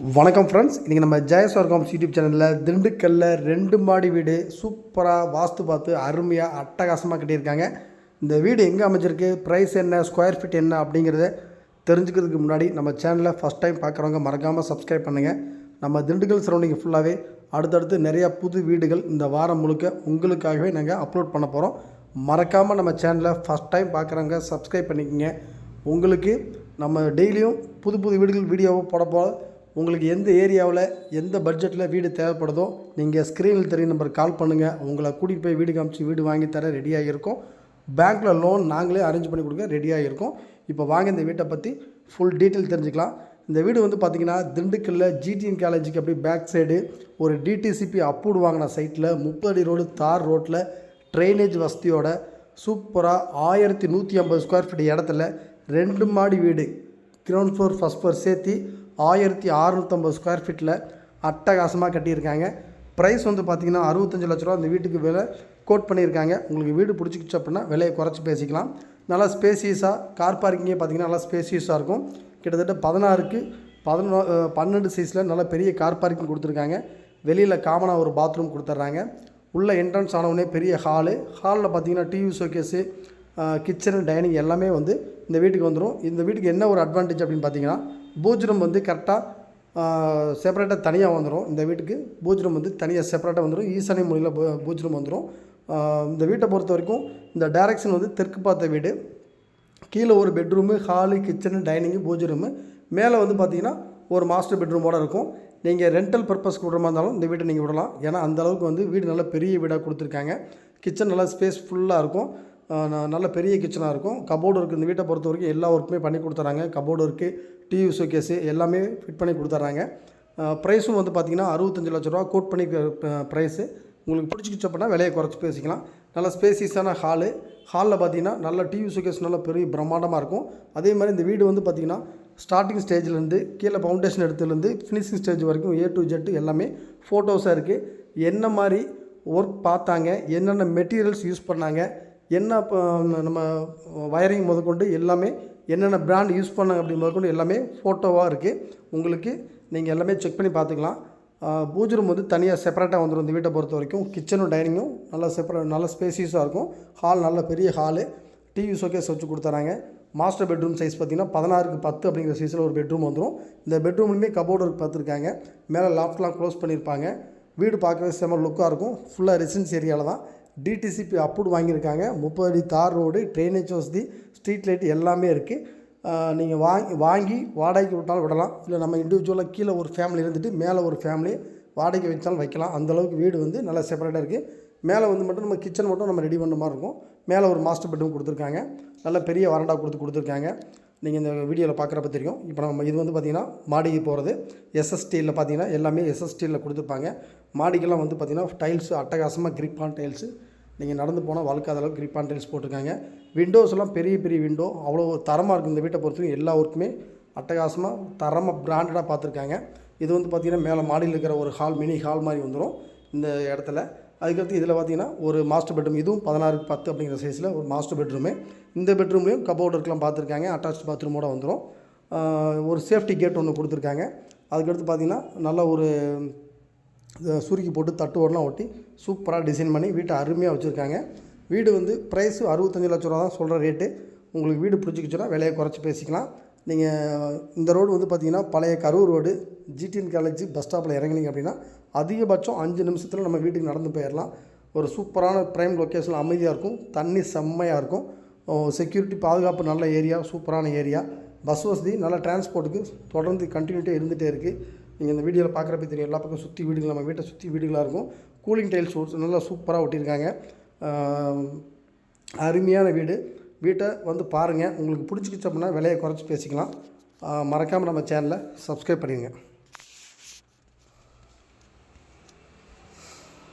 வணக்கம் ஃப்ரெண்ட்ஸ் இன்றைக்கி நம்ம ஜெயஸ்வர்காம்ஸ் யூடியூப் சேனலில் திண்டுக்கல்லில் ரெண்டு மாடி வீடு சூப்பராக வாஸ்து பார்த்து அருமையாக அட்டகாசமாக கட்டியிருக்காங்க. இந்த வீடு எங்கே அமைஞ்சிருக்கு? ப்ரைஸ் என்ன? ஸ்கொயர் ஃபீட் என்ன? அப்படிங்கிறத தெரிஞ்சுக்கிறதுக்கு முன்னாடி நம்ம சேனலில் ஃபஸ்ட் டைம் பார்க்குறவங்க மறக்காமல் சப்ஸ்கிரைப் பண்ணுங்கள் நம்ம திண்டுக்கல் சரௌண்டிங் ஃபுல்லாகவே அடுத்தடுத்து நிறையா புது வீடுகள் இந்த வாரம் முழுக்க உங்களுக்காகவே நாங்கள் அப்லோட் பண்ண போகிறோம் மறக்காமல் நம்ம சேனலை ஃபஸ்ட் டைம் பார்க்குறவங்க சப்ஸ்கிரைப் பண்ணிக்கோங்க. உங்களுக்கு நம்ம டெய்லியும் புது புது வீடுகள் வீடியோவை போட போல உங்களுக்கு எந்த ஏரியாவில் எந்த பட்ஜெட்டில் வீடு தேவைப்படுதோ நீங்கள் ஸ்க்ரீனில் தெரிய நம்பர் கால் பண்ணுங்கள் உங்களை கூட்டிகிட்டு போய் வீடு காமிச்சு வீடு வாங்கி தர ரெடியாக இருக்கும் பேங்க்கில் லோன் நாங்களே அரேஞ்ச் பண்ணி கொடுக்க ரெடியாக இருக்கோம் இப்போ வாங்க இந்த வீட்டை பற்றி ஃபுல் டீட்டெயில் தெரிஞ்சுக்கலாம். இந்த வீடு வந்து பார்த்திங்கன்னா திண்டுக்கல்லில் ஜிடிஎன் காலேஜுக்கு அப்படியே பேக் சைடு ஒரு டிடிசிபி அப்ரூவ்டு வாங்கின சைட்டில் முப்பது அடி ரோடு தார் ரோட்டில் ட்ரைனேஜ் வசதியோட சூப்பராக ஆயிரத்தி நூற்றி ஐம்பது ஸ்கொயர் ஃபீட் இடத்துல ரெண்டு மாடி வீடு. கிரவுண்ட் ஃப்ளோர் ஃபஸ்ட் ஃப்ளோர் சேர்த்து ஆயிரத்தி அறநூற்றம்பது ஸ்கொயர் ஃபீட்டில் அட்டகாசமாக கட்டியிருக்காங்க. ப்ரைஸ் வந்து பார்த்திங்கன்னா அறுபத்தஞ்சு லட்ச ரூபா. அந்த வீட்டுக்கு விலை கோட் பண்ணியிருக்காங்க. உங்களுக்கு வீடு பிடிச்சிக்கிச்சு அப்படின்னா விலையை குறைச்சி பேசிக்கலாம். நல்லா ஸ்பேசியஸாக கார் பார்க்கிங்கே பார்த்திங்கன்னா நல்லா ஸ்பேசியஸாக இருக்கும். கிட்டத்தட்ட பதினாறுக்கு பதினொ பன்னெண்டு சைஸில் நல்ல பெரிய கார் பார்க்கிங் கொடுத்துருக்காங்க. வெளியில் காமனாக ஒரு பாத்ரூம் கொடுத்துட்றாங்க உள்ளே என்ட்ரன்ஸ் ஆனவுடனே பெரிய ஹாலு ஹாலில் பார்த்தீங்கன்னா டிவி ஷோகேஸு கிச்சனு டைனிங் எல்லாமே வந்து இந்த வீட்டுக்கு வந்துடும் இந்த வீட்டுக்கு என்ன ஒரு அட்வான்டேஜ் அப்படின்னு பார்த்தீங்கன்னா பூஜ்ரம் வந்து கரெக்டாக செப்பரேட்டாக தனியாக வந்துடும் இந்த வீட்டுக்கு பூஜ்ரம் வந்து தனியாக செப்பரேட்டாக வந்துடும் ஈசானி மொழியில் பூஜ் ரூம் வந்துடும் இந்த வீட்டை பொறுத்த வரைக்கும் இந்த டைரக்ஷன் வந்து தெற்கு பார்த்த வீடு. கீழே ஒரு bedroom hall kitchen dining pooja room மேலே வந்து பார்த்தீங்கன்னா ஒரு மாஸ்டர் பெட்ரூமோடு இருக்கும். நீங்கள் ரெண்டல் பர்பஸ்க்கு விடுறமா இருந்தாலும் இந்த வீட்டை நீங்கள் விடலாம். ஏன்னா அந்த அளவுக்கு வந்து வீடு நல்ல பெரிய வீடாக கொடுத்துருக்காங்க. கிச்சன் நல்லா ஸ்பேஸ் ஃபுல்லாக இருக்கும். நல்ல பெரிய கிச்சனாக இருக்கும். கபோர்டு இருக்குது இந்த வீட்டை பொறுத்த வரைக்கும் எல்லா ஒர்க்குமே பண்ணி கொடுத்துறாங்க. கபோர்டு இருக்குது டிவி ஷோகேஸு எல்லாமே ஃபிட் பண்ணி கொடுத்துட்றாங்க ப்ரைஸும் வந்து பார்த்திங்கன்னா அறுபத்தஞ்சு லட்ச ரூபா கோட் பண்ணி ப்ரைஸு உங்களுக்கு பிடிச்சிக்கிச்சு அப்படின்னா விலையை குறைச்சி பேசிக்கலாம். நல்ல ஸ்பேசியஸான ஹாலு ஹாலில் பார்த்தீங்கன்னா நல்ல டிவி ஷோகேஸ் நல்ல பெரிய பிரம்மாண்டமாக இருக்கும். அதே மாதிரி இந்த வீடு வந்து பார்த்திங்கன்னா ஸ்டார்டிங் ஸ்டேஜ்லேருந்து கீழே ஃபவுண்டேஷன் எடுத்துலேருந்து ஃபினிஷிங் ஸ்டேஜ் வரைக்கும் ஏ டு ஜெட் எல்லாமே ஃபோட்டோஸாக இருக்குது என்ன மாதிரி ஒர்க் பார்த்தாங்க என்னென்ன மெட்டீரியல்ஸ் யூஸ் பண்ணாங்க என்ன இப்போ நம்ம வயரிங் முதற்கொண்டு எல்லாமே என்னென்ன பிராண்ட் யூஸ் பண்ணாங்க அப்படி முதற்கொண்டு எல்லாமே ஃபோட்டோவாக இருக்குது உங்களுக்கு நீங்கள் எல்லாமே செக் பண்ணி பார்த்துக்கலாம். பூஜ் ரூம் வந்து தனியாக செப்பரேட்டாக வந்துடும் இந்த வீட்டை பொறுத்த வரைக்கும். கிச்சனும் டைனிங்கும் நல்லா செப்பரேட் நல்ல ஸ்பேசியஸாக இருக்கும். ஹால் நல்ல பெரிய ஹாலு டிவி ஷோகேஸ் வச்சு கொடுத்துறாங்க. மாஸ்டர் பெட்ரூம் சைஸ் பார்த்தீங்கன்னா பதினாறுக்கு பத்து அப்படிங்கிற சைஸில் ஒரு பெட்ரூம் வந்துடும் இந்த பெட்ரூம்லையுமே கபோர்டு ஒர்க் பார்த்துருக்காங்க. மேலே லாஃப்ட்லாம் க்ளோஸ் பண்ணியிருப்பாங்க வீடு பார்க்கவே செம லுக்காக இருக்கும். ஃபுல்லாக ரெசிடென்ஸ் ஏரியாவில் தான். டிடிசிபி அப்ரூவ் வாங்கியிருக்காங்க. முப்பது அடி தார் ரோடு ட்ரைனேஜ் வசதி ஸ்ட்ரீட் லைட் எல்லாமே இருக்குது நீங்கள் வாங்கி வாங்கி வாடகைக்கு விட்டாலும் விடலாம். இல்லை நம்ம இண்டிவிஜுவலாக கீழே ஒரு ஃபேமிலி இருந்துட்டு மேலே ஒரு ஃபேமிலி வாடகைக்கு வச்சாலும் வைக்கலாம். அந்தளவுக்கு வீடு வந்து நல்லா செப்பரேட்டாக இருக்குது மேலே வந்து மட்டும் நம்ம கிச்சன் மட்டும் நம்ம ரெடி பண்ண மாதிரி இருக்கும். மேலே ஒரு மாஸ்டர் பெட்ரூம் கொடுத்துருக்காங்க. நல்ல பெரிய வரண்டா கொடுத்து கொடுத்துருக்காங்க. நீங்கள் இந்த வீடியோவில் பார்க்குறப்ப தெரியும். இப்போ நம்ம இது வந்து பார்த்திங்கன்னா மாடிக்கு போகிறது எஸ்எஸ்டியில் பார்த்தீங்கன்னா எல்லாமே எஸ்எஸ்டியில் கொடுத்துருப்பாங்க. மாடிக்கெல்லாம் வந்து பார்த்திங்கன்னா டைல்ஸு அட்டகாசமாக கிரிப்பான் டைல்ஸு நீங்கள் நடந்து போனால் வழுக்காத அளவுக்கு கிரிப்பான் டைல்ஸ் போட்டிருக்காங்க. விண்டோஸ்லாம் பெரிய பெரிய விண்டோ அவ்வளோ தரமாக இருக்கும் இந்த வீட்டை பொறுத்தவரைக்கும் எல்லா ஒர்க்குமே அட்டகாசமாக தரமாக பிராண்டடாக பார்த்துருக்காங்க இது வந்து பார்த்திங்கன்னா மேலே மாடியில் இருக்கிற ஒரு ஹால் மினி ஹால் மாதிரி வந்துடும் இந்த இடத்துல அதுக்கடுத்து இதில் பார்த்தீங்கன்னா ஒரு மாஸ்டர் பெட்ரூம் இதுவும் பதினாறுக்கு பத்து அப்படிங்கிற சைஸில் ஒரு மாஸ்டர் பெட்ரூமு இந்த பெட்ரூம்லேயும் கபோர்டு இருக்கலாம் பார்த்துருக்காங்க அட்டாச் பாத்ரூமோட வந்துடும் ஒரு சேஃப்டி கேட் ஒன்று கொடுத்துருக்காங்க. அதுக்கடுத்து பார்த்திங்கன்னா நல்ல ஒரு சுருக்கி போட்டு தட்டு ஓடலாம் ஒட்டி சூப்பராக டிசைன் பண்ணி வீட்டை அருமையாக வச்சுருக்காங்க. வீடு வந்து ப்ரைஸு அறுபத்தஞ்சு லட்ச ரூபா தான் சொல்கிற ரேட்டு உங்களுக்கு வீடு பிடிச்சிக்கிச்சுன்னா விலையை குறைச்சி பேசிக்கலாம். நீங்கள் இந்த ரோடு வந்து பார்த்தீங்கன்னா பழைய Karur road GTN college bus ஸ்டாப்பில் இறங்குனீங்க அப்படின்னா அதிகபட்சம் அஞ்சு நிமிஷத்தில் நம்ம வீட்டுக்கு நடந்து போயிடலாம் ஒரு சூப்பரான ப்ரைம் லொக்கேஷனில் அமைதியாக இருக்கும். தண்ணி செம்மையாக இருக்கும். செக்யூரிட்டி பாதுகாப்பு நல்ல ஏரியா சூப்பரான ஏரியா பஸ் வசதி நல்ல டிரான்ஸ்போர்ட்டுக்கு தொடர்ந்து கண்டினியூட்டே இருந்துகிட்டே இருக்குது நீங்கள் இந்த வீடியோவில் பார்க்குறப்ப தெரியும். எல்லா பக்கம் சுற்றி வீடுகள் நம்ம வீட்டை சுற்றி வீடுகளாக இருக்கும். கூலிங் டைல்ஸ் நல்லா சூப்பராக ஒட்டியிருக்காங்க. அருமையான வீடு. வீட்டை வந்து பாருங்கள் உங்களுக்கு பிடிச்சிக்கிச்சு அப்படின்னா விலையை குறைச்சி பேசிக்கலாம். மறக்காமல் நம்ம சேனலை சப்ஸ்கிரைப் பண்ணிடுங்க.